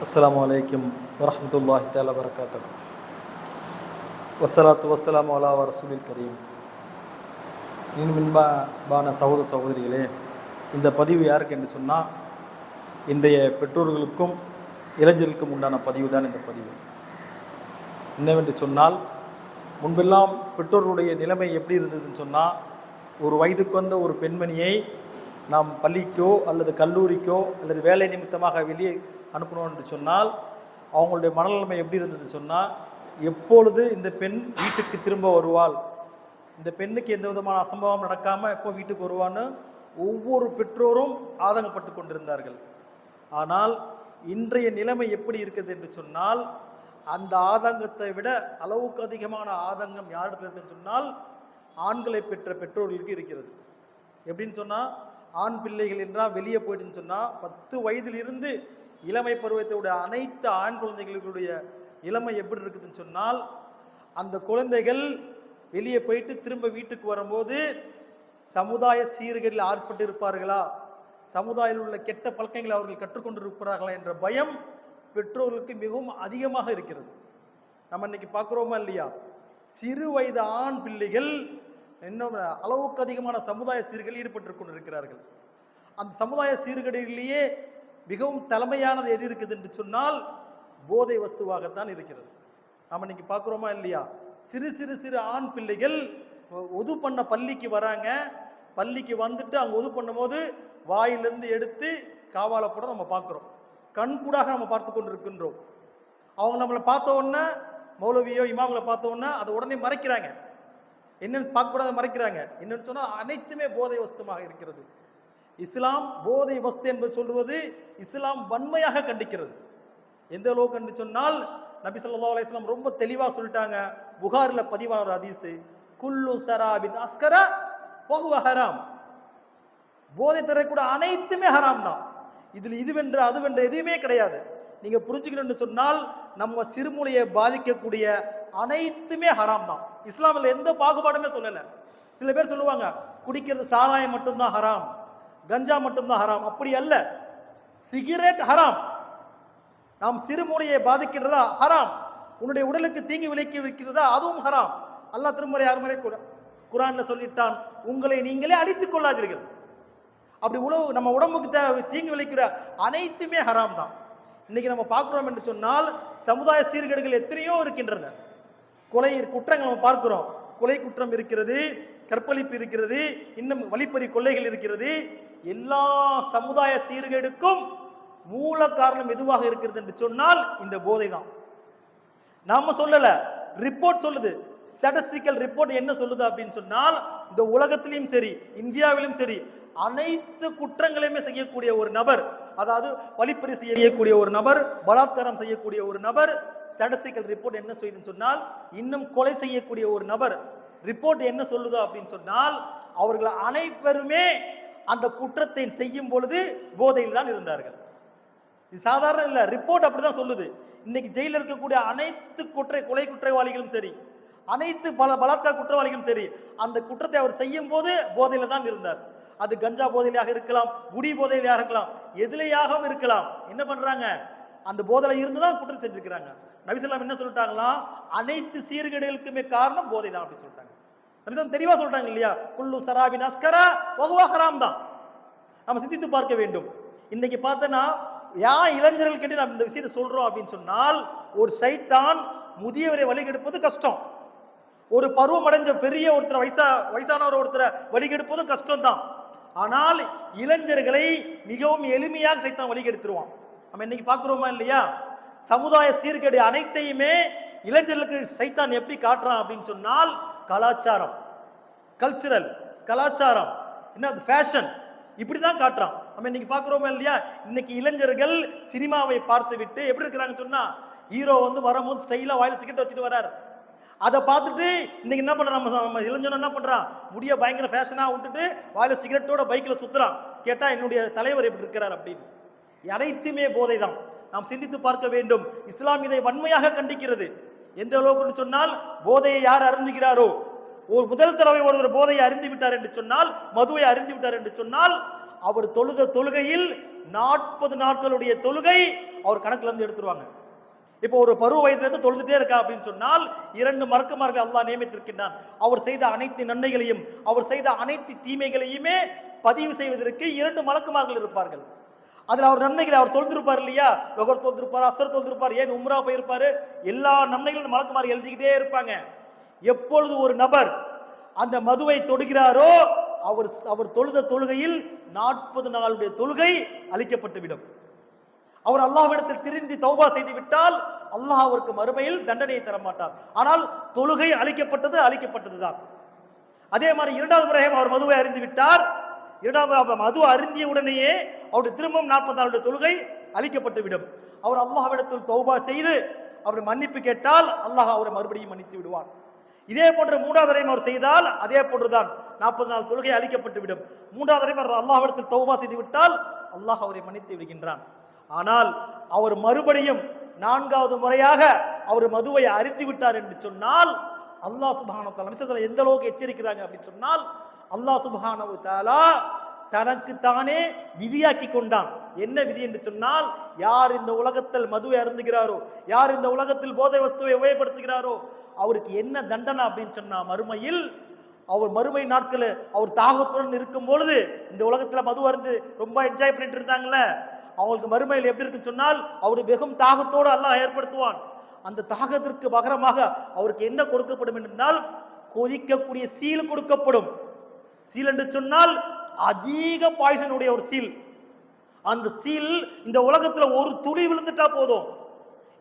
அஸ்லாம் அலைக்கும் வரமத்துல்லாஹி தஆலா வரகாத்துஹு வசலாத்து வசலாம் அலா ரசூலில் கரீம். இன்பான சகோதர சகோதரிகளே இந்த பதிவு யாருக்கு என்று சொன்னால் இன்றைய பெற்றோர்களுக்கும் இளைஞர்களுக்கும் உண்டான பதிவு தான் இந்த பதிவு. என்னவென்று சொன்னால் முன்பெல்லாம் பெற்றோர்களுடைய நிலைமை எப்படி இருந்ததுன்னு சொன்னால் ஒரு வயதுக்கு வந்த ஒரு பெண்மணியை நாம் பள்ளிக்கோ அல்லது கல்லூரிக்கோ அல்லது வேலை நிமித்தமாக வெளியே அனுப்பணும் என்று சொன்னால் அவங்களுடைய மனநிலைமை எப்படி இருந்தது சொன்னால் எப்பொழுது இந்த பெண் வீட்டுக்கு திரும்ப வருவாள் இந்த பெண்ணுக்கு எந்த விதமான அசம்பவம் நடக்காமல் எப்போ வீட்டுக்கு வருவான்னு ஒவ்வொரு பெற்றோரும் ஆதங்கப்பட்டு கொண்டிருந்தார்கள். ஆனால் இன்றைய நிலைமை எப்படி இருக்குது என்று சொன்னால் அந்த ஆதங்கத்தை விட அளவுக்கு அதிகமான ஆதங்கம் யாரிடத்தில் இருக்குன்னு சொன்னால் ஆண்களை பெற்ற பெற்றோர்களுக்கு இருக்கிறது. எப்படின்னு சொன்னால் ஆண் பிள்ளைகள் என்றால் வெளியே போயிட்டுன்னு சொன்னால் பத்து வயதிலிருந்து இளமை பருவத்தோடைய அனைத்து ஆண் குழந்தைகளுடைய இளமை எப்படி இருக்குதுன்னு சொன்னால் அந்த குழந்தைகள் வெளியே போயிட்டு திரும்ப வீட்டுக்கு வரும்போது சமுதாய சீர்கேடில் ஆட்பட்டு இருப்பார்களா சமுதாயத்தில் உள்ள கெட்ட பழக்கங்களை அவர்கள் கற்றுக்கொண்டு இருப்பார்களா என்ற பயம் பெற்றோர்களுக்கு மிகவும் அதிகமாக இருக்கிறது. நம்ம இன்னைக்கு பார்க்குறோமா இல்லையா? சிறு வயது ஆண் பிள்ளைகள் இன்னும் அளவுக்கு அதிகமான சமுதாய சீர்களில் ஈடுபட்டு கொண்டிருக்கிறார்கள். அந்த சமுதாய சீர்கேடுகளிலேயே மிகவும் தலைமையானது எது இருக்குது என்று சொன்னால் போதை வஸ்துவாகத்தான் இருக்கிறது. நம்ம இன்னைக்கு பார்க்குறோமா இல்லையா? சிறு சிறு சிறு ஆண் பிள்ளைகள் ஒது பண்ண பள்ளிக்கு வராங்க. பள்ளிக்கு வந்துட்டு அவங்க ஒது பண்ணும்போது வாயிலிருந்து எடுத்து காவால போட நம்ம பார்க்குறோம். கண்கூடாக நம்ம பார்த்து கொண்டிருக்கின்றோம். அவங்க நம்மளை பார்த்த உடனே மௌலவியோ இமாம்களை பார்த்த உடனே அதை உடனே மறைக்கிறாங்க. என்னென்னு பார்க்கக்கூடாத மறைக்கிறாங்க. என்னென்னு சொன்னால் அனைத்துமே போதை வஸ்துமாக இருக்கிறது. இஸ்லாம் போதை வஸ்து என்று சொல்வது இஸ்லாம் வன்மையாக கண்டிக்கிறது. எந்த அளவுக்கு கண்டு சொன்னால் நபி சொல்லா அலைஹி ரொம்ப தெளிவாக சொல்லிட்டாங்க. புகாரில் பதிவான ஒரு ஹதீஸ் குல்லு சராபின் அஸ்கர பகுவ ஹராம். போதை தரக்கூட அனைத்துமே ஹராம் தான். இதில் இதுவென்று அதுவென்று எதுவுமே கிடையாது. நீங்க புரிஞ்சுக்கணும்னு சொன்னால் நம்ம சிறுமூலையை பாதிக்கக்கூடிய அனைத்துமே ஹராம் தான். இஸ்லாமில் எந்த பாகுபாடுமே சொல்லலை. சில பேர் சொல்லுவாங்க குடிக்கிறது சாராயம் மட்டும்தான் ஹராம். கஞ்சா மட்டும்தான் ஹராம். அப்படி அல்ல. சிகரெட் ஹராம். நாம் சிறுமூலையை பாதிக்கின்றதா? ஹராம். உன்னுடைய உடலுக்கு தீங்கு விளைக்கி வைக்கிறதா அதுவும் ஹராம். அல்லாஹ் திருமுறை யார் முறை குரான்ல சொல்லிட்டான் உங்களை நீங்களே அழித்துக் கொள்ளாதீர்கள். அப்படி உழவு நம்ம உடம்புக்கு தேவை தீங்கு விளைக்கிற அனைத்துமே ஹராம் தான். இன்னைக்கு நம்ம பார்க்குறோம் என்று சொன்னால் சமுதாய சீர்கேடுகள் எத்தனையோ இருக்கின்றன. கொலை குற்றங்கள் நம்ம பார்க்கிறோம். கொலை குற்றம் இருக்கிறது கற்பழிப்பு இருக்கிறது இன்னும் வழிப்பறி கொள்ளைகள் இருக்கிறது. எல்லா சமுதாய சீர்கேடுக்கும் மூல காரணம் எதுவாக இருக்கிறது என்று சொன்னால் இந்த போதை தான் நாம சொல்லல ரிப்போர்ட் சொல்லுது. ஸ்டாட்டிஸ்டிக்கல் ரிப்போர்ட் என்ன சொல்லுது அப்படின்னு சொன்னால் இந்த உலகத்திலையும் சரி இந்தியாவிலும் சரி அனைத்து குற்றங்களையுமே செய்யக்கூடிய ஒரு நபர் அதாவது வழிப்பறி செய்யக்கூடிய ஒரு நபர் பலாத்காரம் செய்யக்கூடிய ஒரு நபர் ஸ்டாட்டிஸ்டிக்கல் ரிப்போர்ட் என்ன செய்யுதுன்னு சொன்னால் இன்னும் கொலை செய்யக்கூடிய ஒரு நபர் ரிப்போர்ட் என்ன சொல்லுதோ அப்படின்னு சொன்னால் அவர்கள் அனைவருமே அந்த குற்றத்தை செய்யும் பொழுது போதையில் தான் இருந்தார்கள். இது சாதாரண இல்லை ரிப்போர்ட் அப்படிதான் சொல்லுது. இன்னைக்கு ஜெயிலில் இருக்கக்கூடிய அனைத்து குற்ற கொலை குற்றவாளிகளும் சரி அனைத்து பல பலாத்கார குற்றவாளிகளும் சரி அந்த குற்றத்தை அவர் செய்யும் போது போதையில தான் இருந்தார். அது கஞ்சா போதையிலாக இருக்கலாம் குடி போதையிலாக இருக்கலாம் எதிலையாகவும் இருக்கலாம். என்ன பண்றாங்க? அந்த போதையில இருந்து தான் குற்றம் செஞ்சிருக்கிறாங்க. நபிசல்லாம் என்ன சொல்லிட்டாங்களாம் அனைத்து சீர்கேடுகளுக்குமே காரணம் போதை தான் அப்படி சொல்லிட்டாங்க நபிசல்லாம் தெளிவா சொல்றாங்க இல்லையா? குல்லு சராபின் அஸ்கரா வகுவா ஹராம் தான். நம்ம சிந்தித்து பார்க்க வேண்டும். இன்னைக்கு பார்த்தோன்னா ஏன் இளைஞர்கள் கேட்டு நம்ம இந்த விஷயத்தை சொல்றோம் அப்படின்னு சொன்னால் ஒரு சைத்தான் முதியவரை வழிகெடுப்பது கஷ்டம். ஒரு பருவம் அடைஞ்ச பெரிய ஒருத்தர் வயசா வயசானவர் ஒருத்தரை வழிகெடுப்பதும் கஷ்டம்தான். ஆனால் இளைஞர்களை மிகவும் எளிமையாக சைத்தான் வழிகெடுத்துருவான். நம்ம இன்னைக்கு பார்க்குறோமா இல்லையா? சமுதாய சீர்கேடு அனைத்தையுமே இளைஞர்களுக்கு சைத்தான் எப்படி காட்டுறான் அப்படின்னு சொன்னால் கலாச்சாரம் கல்ச்சுரல் கலாச்சாரம் என்ன ஃபேஷன் இப்படி தான் காட்டுறான். நம்ம இன்னைக்கு பார்க்குறோமா இல்லையா? இன்னைக்கு இளைஞர்கள் சினிமாவை பார்த்து விட்டு எப்படி இருக்கிறாங்கன்னு சொன்னால் ஹீரோ வந்து வரும்போது ஸ்டைலாக வாயில் சிக்கெட் வச்சுட்டு வராரு அதை பார்த்துட்டு இன்னைக்கு என்ன பண்ணுறான் நம்ம நம்ம இளைஞன் என்ன பண்ணுறான் முடிய பயங்கர ஃபேஷனாக விட்டுட்டு வாயில் சிகரெட்டோட பைக்கில் சுற்றுறான் கேட்டால் என்னுடைய தலைவர் எப்படி இருக்கிறார் அப்படின்னு. அனைத்துமே போதை தான் நாம் சிந்தித்து பார்க்க வேண்டும். இஸ்லாம் இதை வன்மையாக கண்டிக்கிறது. எந்த அளவுக்குன்னு சொன்னால் போதையை யார் அருந்துகிறாரோ ஒரு முதல் தடவை ஒருவர் போதையை அறிந்து விட்டார் என்று சொன்னால் மதுவை அறிந்து விட்டார் என்று சொன்னால் அவர் தொழுத தொழுகையில் நாற்பது நாட்களுடைய தொழுகை அவர் கணக்கிலிருந்து எடுத்துருவாங்க. இப்போ ஒரு பருவ வயதிலிருந்து தொழுதுட்டே இருக்கா அப்படின்னு சொன்னால் இரண்டு மறக்குமார்கள் அல்லாஹ் நியமித்திருக்கின்றான். அவர் செய்த அனைத்து நன்மைகளையும் அவர் செய்த அனைத்து தீமைகளையுமே பதிவு செய்வதற்கு இரண்டு மலக்குமார்கள் இருப்பார்கள். அதில் அவர் நன்மைகளை அவர் தொழுந்திருப்பார் இல்லையா? லொகர் தொழுந்திருப்பார் அசர் தொழுந்திருப்பார் ஏன் உம்ரா போயிருப்பாரு? எல்லா நன்மைகளும் மலக்குமார் எழுதிக்கிட்டே இருப்பாங்க. எப்பொழுது ஒரு நபர் அந்த மதுவை தொடுகிறாரோ அவர் அவர் தொழுத தொழுகையில் நாற்பது நாளுடைய தொழுகை அளிக்கப்பட்டுவிடும் அவர் அல்லாஹ்விடத்தில் திருந்தி தௌபா செய்து விட்டால் அல்லாஹ் அவருக்கு மறுமையில் தண்டனையை தர மாட்டார் ஆனால் தொழுகை அழிக்கப்பட்டது அழிக்கப்பட்டதுதான் அதே மாதிரி இரண்டாவது முறையும் அவர் மதுவை அறிந்து விட்டார். இரண்டாவது அவர் மது அருந்திய உடனேயே அவருடைய திரும்பவும் நாற்பது நாளுடைய தொழுகை அழிக்கப்பட்டுவிடும் அவர் அல்லாஹ்விடத்தில் தௌபா செய்து அவர் மன்னிப்பு கேட்டால் அல்லாஹ் அவரை மறுபடியும் மன்னித்து விடுவான். இதே போன்ற மூன்றாவது அறையும் அவர் செய்தால் அதே போன்றுதான் நாற்பது நாள் தொழுகை அளிக்கப்பட்டு விடும் மூன்றாவது தடவை அவர் அல்லாஹ்விடத்தில் தௌபா செய்து விட்டால் அல்லாஹ் அவரை மன்னித்து விடுகின்றான். ஆனால் அவர் மறுபடியும் நான்காவது முறையாக அவர் மதுவை அறிந்து விட்டார் என்று சொன்னால் அல்லாஹ் சுபஹானஹு தஆலா எந்த அளவுக்கு எச்சரிக்கிறாங்க அப்படின்னு சொன்னால் அல்லாஹ் சுபானவு தாலா தனக்கு தானே விதியாக்கி கொண்டான். என்ன விதி என்று சொன்னால் யார் இந்த உலகத்தில் மதுவை அருந்துகிறாரோ யார் இந்த உலகத்தில் போதை வஸ்துவை உபயோகப்படுத்துகிறாரோ அவருக்கு என்ன தண்டனை அப்படின்னு சொன்னா மறுமையில் அவர் மறுமை நாட்கள் அவர் தாகத்துடன் இருக்கும் பொழுது இந்த உலகத்தில் மது அருந்து ரொம்ப என்ஜாய் பண்ணிட்டு இருந்தாங்களே அவங்களுக்கு மறுமையில் எப்படி இருக்குன்னு சொன்னால் அவருடைய வெகும் தாகத்தோடு அல்லாஹ் ஏற்படுத்துவான். அந்த தாகத்திற்கு பகரமாக அவருக்கு என்ன கொடுக்கப்படும் என்றால் கொதிக்கக்கூடிய சீல் கொடுக்கப்படும். சீல் என்று சொன்னால் அதிக பாய்சனுடைய ஒரு சீல். அந்த சீல் இந்த உலகத்துல ஒரு துளி விழுந்துட்டா போதும்.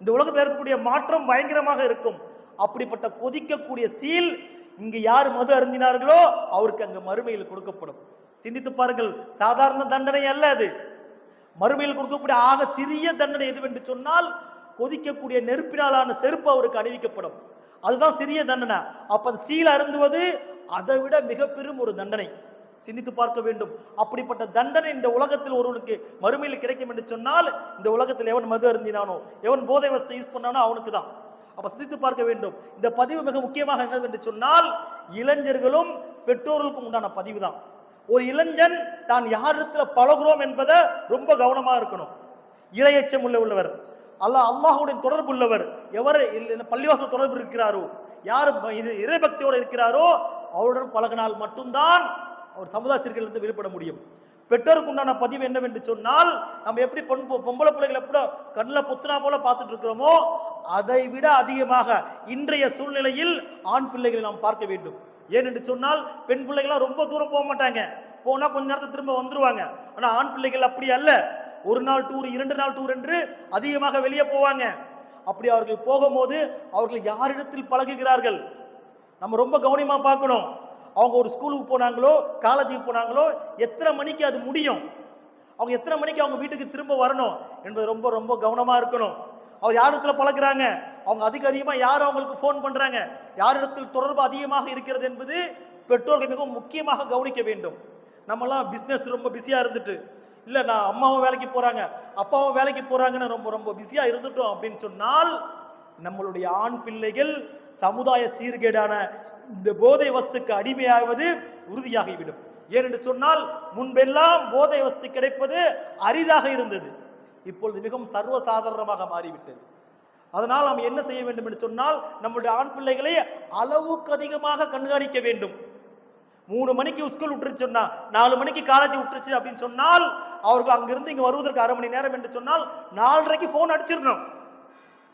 இந்த உலகத்தில் இருக்கக்கூடிய மாற்றம் பயங்கரமாக இருக்கும். அப்படிப்பட்ட கொதிக்கக்கூடிய சீல் இங்கு யார் மது அருந்தினார்களோ அவருக்கு அங்கு மறுமையில் கொடுக்கப்படும். சிந்தித்து பாருங்கள் சாதாரண தண்டனை அல்ல அது. மறுமையில் கொடுக்கக்கூடிய ஆக சிறிய தண்டனை எதுவென்று சொன்னால் கொதிக்கக்கூடிய நெருப்பினாலான செருப்பு அவருக்கு அணிவிக்கப்படும். அதுதான் சிறிய தண்டனை. அப்ப சீல் அருந்துவது அதை விட மிக பெரும் ஒரு தண்டனை. சிந்தித்து பார்க்க வேண்டும். அப்படிப்பட்ட தண்டனை இந்த உலகத்தில் ஒருவனுக்கு மறுமையில் கிடைக்கும் என்று சொன்னால் இந்த உலகத்தில் எவன் மது அருந்தினானோ எவன் போதை வசத்தை யூஸ் பண்ணானோ அவனுக்கு தான் அப்ப சிந்தித்து பார்க்க வேண்டும். இந்த பதிவு மிக முக்கியமாக என்னது என்று சொன்னால் இளைஞர்களும் பெற்றோர்களுக்கும் உண்டான பதிவு தான் ஒரு இளைஞன் தான் யாரிடத்துல பழகுறோம் என்பதை ரொம்ப கவனமாக இருக்கணும். இரையச்சம் உள்ள உள்ளவர். அல்லாஹ் அல்லாஹுடைய தொடர்பு உள்ளவர். எவர் பள்ளிவாசல் தொடர்பு இருக்கிறாரோ யார் இது இறைபக்தியோடு இருக்கிறாரோ அவருடன் பழகினால் மட்டும்தான் அவர் சமுதாய சீர்கிலிருந்து வெளிப்பட முடியும். பெற்றோருக்கு உண்டான பதிவு என்னவென்று சொன்னால் நம்ம எப்படி பொன் பொம்பளை பிள்ளைகளை கூட கண்ணில் புத்துனா போல பார்த்துட்டு இருக்கிறோமோ அதை விட அதிகமாக இன்றைய சூழ்நிலையில் ஆண் பிள்ளைகளை நாம் பார்க்க வேண்டும். ஏனென்று சொன்னால் பெண் பிள்ளைகளாம் ரொம்ப தூரம் போக மாட்டாங்க. போனா கொஞ்ச நேரத்தை திரும்ப வந்துருவாங்க. ஆனா ஆண் பிள்ளைகள் அப்படி அல்ல. ஒரு நாள் டூர் இரண்டு நாள் டூர் என்று அதிகமாக வெளியே போவாங்க. அப்படி அவர்கள் போகும்போது அவர்கள் யாரிடத்தில் பழகுகிறார்கள்? நம்ம ரொம்ப கவனமா பார்க்கணும். அவங்க ஒரு ஸ்கூலுக்கு போனாங்களோ காலேஜுக்கு போனாங்களோ எத்தனை மணிக்கு அது முடியும்? அவங்க எத்தனை மணிக்கு அவங்க வீட்டுக்கு திரும்ப வரணும் என்பது ரொம்ப ரொம்ப கவனமா இருக்கணும். அவர் யார் இடத்துல பழகுறாங்க? அவங்க அதிக அதிகமாக யார் அவங்களுக்கு ஃபோன் பண்ணுறாங்க யாரிடத்தில் தொடர்பு அதிகமாக இருக்கிறது என்பது பெற்றோர்கள் மிகவும் முக்கியமாக கவனிக்க வேண்டும். நம்மலாம் பிஸ்னஸ் ரொம்ப பிஸியாக இருந்துட்டு இல்லை நான் அம்மாவும் வேலைக்கு போகிறாங்க அப்பாவும் வேலைக்கு போகிறாங்கன்னு ரொம்ப ரொம்ப பிஸியாக இருந்துட்டோம். அப்படின்னு சொன்னால் நம்மளுடைய ஆண் பிள்ளைகள் சமுதாய சீர்கேடான இந்த போதை வஸ்துக்கு அடிமையாவது உறுதியாகிவிடும். ஏனென்று சொன்னால் முன்பெல்லாம் போதை வஸ்து கிடைப்பது அரிதாக இருந்தது. இப்பொழுது மிகவும் சர்வசாதாரணமாக மாறிவிட்டது. அதனால் நாம் என்ன செய்ய வேண்டும் என்று சொன்னால் நம்முடைய ஆண் பிள்ளைகளை அளவுக்கு அதிகமாக கண்காணிக்க வேண்டும். மூணு மணிக்கு ஸ்கூல் விட்டுருச்சு சொன்னா நாலு மணிக்கு காலேஜ் விட்டுருச்சு அப்படின்னு சொன்னால் அவர்கள் அங்கிருந்து இங்கே வருவதற்கு அரை மணி நேரம் என்று சொன்னால் நாலரைக்கு ஃபோன் அடிச்சிடணும்.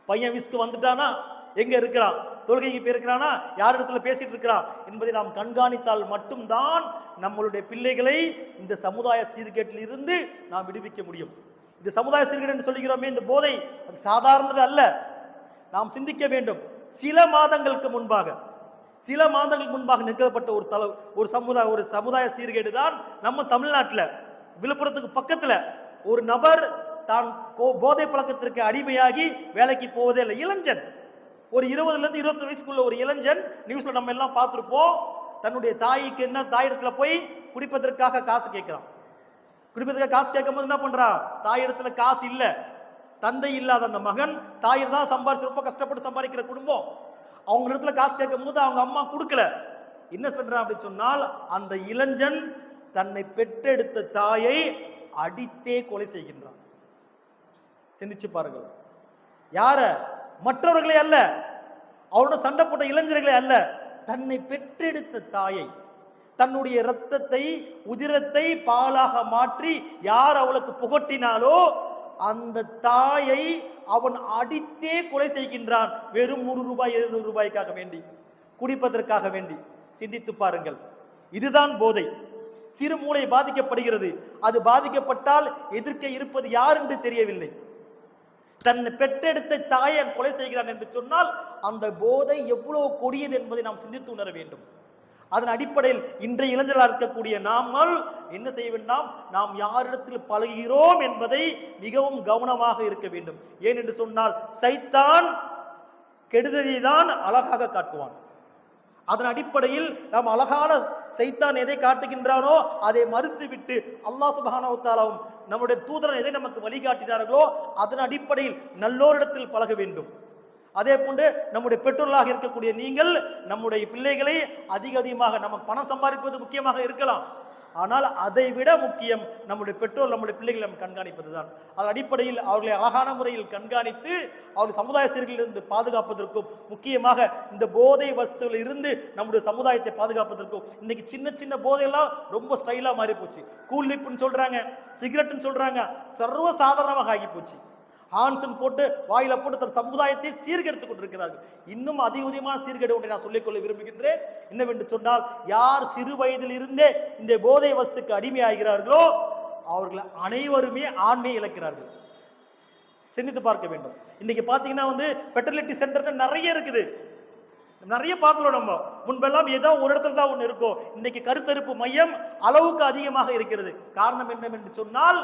பையன் விஸ்க்கு வந்துட்டானா? எங்க இருக்கிறான்? தொழுகைக்கு போயிருக்கிறானா? யார் இடத்துல பேசிட்டு இருக்கிறான் என்பதை நாம் கண்காணித்தால் மட்டும்தான் நம்மளுடைய பிள்ளைகளை இந்த சமுதாய சீர்கேட்டில் இருந்து நாம் விடுவிக்க முடியும். இந்த சமுதாய சீர்கேடு என்று சொல்லுகிறோமே இந்த போதை அது சாதாரணது அல்ல. நாம் சிந்திக்க வேண்டும். சில மாதங்களுக்கு முன்பாக சில மாதங்களுக்கு முன்பாக நிகழப்பட்ட ஒரு தல ஒரு சமுதாய ஒரு சமுதாய சீர்கேடு தான் நம்ம தமிழ்நாட்டில். விழுப்புரத்துக்கு பக்கத்தில் ஒரு நபர் தான் கோ- போதை பழக்கத்திற்கு அடிமையாகி வேலைக்கு போவதே இல்லை. இளைஞன் ஒரு இருபதுலேருந்து இருபத்தி வயசுக்குள்ள ஒரு இளைஞன் நியூஸில் நம்ம எல்லாம் பார்த்துருப்போம். தன்னுடைய தாய்க்கு என்ன தாயிடத்தில் போய் குடிப்பதற்காக காசு கேட்குறான். குடிப்பதற்காக காசு கேட்கும்போது என்ன பண்றா? தாயிடத்துல காசு இல்ல. தந்தை இல்லாத அந்த மகன் தாயிர் தான் சம்பாரிச்சு ரொம்ப கஷ்டப்பட்டு சம்பாதிக்கிற குடும்பம். அவங்க இடத்துல காசு கேட்கும் போது அவங்க அம்மா கொடுக்கல. என்ன சொல்றான் அப்படின்னு சொன்னால் அந்த இளைஞன் தன்னை பெற்றெடுத்த தாயை அடித்தே கொலை செய்கின்றான். சிந்திச்சு பாருங்கள். யார? மற்றவர்களை அல்ல. அவனோட சண்டை போட்ட இளைஞர்களை அல்ல. தன்னை பெற்றெடுத்த தாயை தன்னுடைய இரத்தத்தை உதிரத்தை பாலாக மாற்றி யார் அவளுக்கு புகட்டினாலோ அந்த தாயை அவன் அடித்தே கொலை செய்கின்றான். வெறும் நூறு ரூபாய் இருநூறு ரூபாய்க்காக வேண்டி குடிப்பதற்காக வேண்டி. சிந்தித்து பாருங்கள். இதுதான் போதை. சிறு மூளை பாதிக்கப்படுகிறது. அது பாதிக்கப்பட்டால் எதிர்க்க இருப்பது யார் என்று தெரியவில்லை. தன் பெற்றெடுத்த தாயை கொலை செய்கிறான் என்று சொன்னால் அந்த போதை எவ்வளவு கொடியது என்பதை நாம் சிந்தித்து உணர வேண்டும். அதன் அடிப்படையில் இன்றைய இளைஞர்களாக இருக்கக்கூடிய நாமல் என்ன செய்ய வேண்டாம்? நாம் யாரிடத்தில் பழகுகிறோம் என்பதை மிகவும் கவனமாக இருக்க வேண்டும். ஏன் என்று சொன்னால் சைத்தான் கெடுதலை தான் அழகாக காட்டுவான். அதன் அடிப்படையில் நாம் அழகான சைத்தான் எதை காட்டுகின்றானோ அதை மறுத்துவிட்டு அல்லாஹ் சுபஹானஹு நம்முடைய தூதரன் எதை நமக்கு வழிகாட்டினார்களோ அதன் அடிப்படையில் நல்லோரிடத்தில் பழக வேண்டும். அதே போன்று நம்முடைய பெற்றோர்களாக இருக்கக்கூடிய நீங்கள் நம்முடைய பிள்ளைகளை அதிக அதிகமாக நமக்கு பணம் சம்பாதிப்பது முக்கியமாக இருக்கலாம். ஆனால் அதை விட முக்கியம் நம்முடைய பெற்றோர் நம்முடைய பிள்ளைகளை நம்ம கண்காணிப்பது தான் அதன் அடிப்படையில் அவர்களை அழகான முறையில் கண்காணித்து அவர்கள் சமுதாய சீர்களிலிருந்து பாதுகாப்பதற்கும் முக்கியமாக இந்த போதை வஸ்துவில் இருந்து நம்முடைய சமுதாயத்தை பாதுகாப்பதற்கும் இன்னைக்கு சின்ன சின்ன போதையெல்லாம் ரொம்ப ஸ்டைலாக மாறி போச்சு கூல் லிப்புன்னு சொல்கிறாங்க சிகரெட்னு சொல்கிறாங்க சர்வ சாதாரணமாக ஆகி போச்சு ஹான்சன் போட்டு வாயில போட்டு தன் சமுதாயத்தை சீர்கெடுத்துக் கொண்டிருக்கிறார்கள். இன்னும் அதிக அதிகமான சீர்கேடு ஒன்றை நான் சொல்லிக்கொள்ள விரும்புகின்றேன். என்னவென்று சொன்னால் யார் சிறு வயதில் இருந்தே இந்த போதை வஸ்துக்கு அடிமையாகிறார்களோ அவர்கள் அனைவருமே ஆண்மையை இழக்கிறார்கள். சிந்தித்து பார்க்க வேண்டும். இன்னைக்கு பாத்தீங்கன்னா வந்து ஃபெர்டிலிட்டி சென்டர் நிறைய இருக்குது. நிறைய பார்க்குறோம் நம்ம. முன்பெல்லாம் ஏதோ ஒரு இடத்துல தான் ஒன்று இருக்கும். இன்னைக்கு கருத்தரிப்பு மையம் அளவுக்கு அதிகமாக இருக்கிறது. காரணம் என்னவென்று சொன்னால்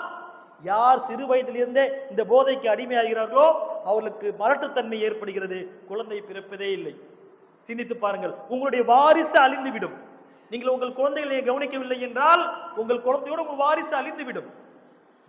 யார் சிறு வயதிலிருந்தே இந்த போதைக்கு அடிமையாகிறார்களோ அவர்களுக்கு மலட்டுத்தன்மை ஏற்படுகிறது. குழந்தை பிறப்பதே இல்லை. சிந்தித்து பாருங்கள். உங்களுடைய வாரிசு அழிந்துவிடும். நீங்கள் உங்கள் குழந்தைகளை கவனிக்கவில்லை என்றால் உங்கள் குழந்தையோடு உங்கள் வாரிசு அழிந்துவிடும்.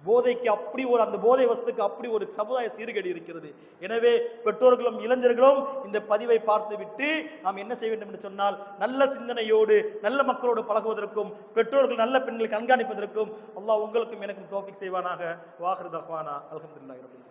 போதைக்கு அப்படி ஒரு அந்த போதை வஸ்துக்கு அப்படி ஒரு சமுதாய சீர்கேடு இருக்கிறது. எனவே பெற்றோர்களும் இளைஞர்களும் இந்த பதிவை பார்த்துவிட்டு நாம் என்ன செய்ய வேண்டும் என்று சொன்னால் நல்ல சிந்தனையோடு நல்ல மக்களோடு பழகுவதற்கும் பெற்றோர்கள் நல்ல பெண்களை கண்காணிப்பதற்கும் அல்லாஹ் உங்களுக்கும் எனக்கும் தோஃபிக் செய்வானாக. வாஹர் தஹ்வானா. அலமதுல்லாஹ் ரபில்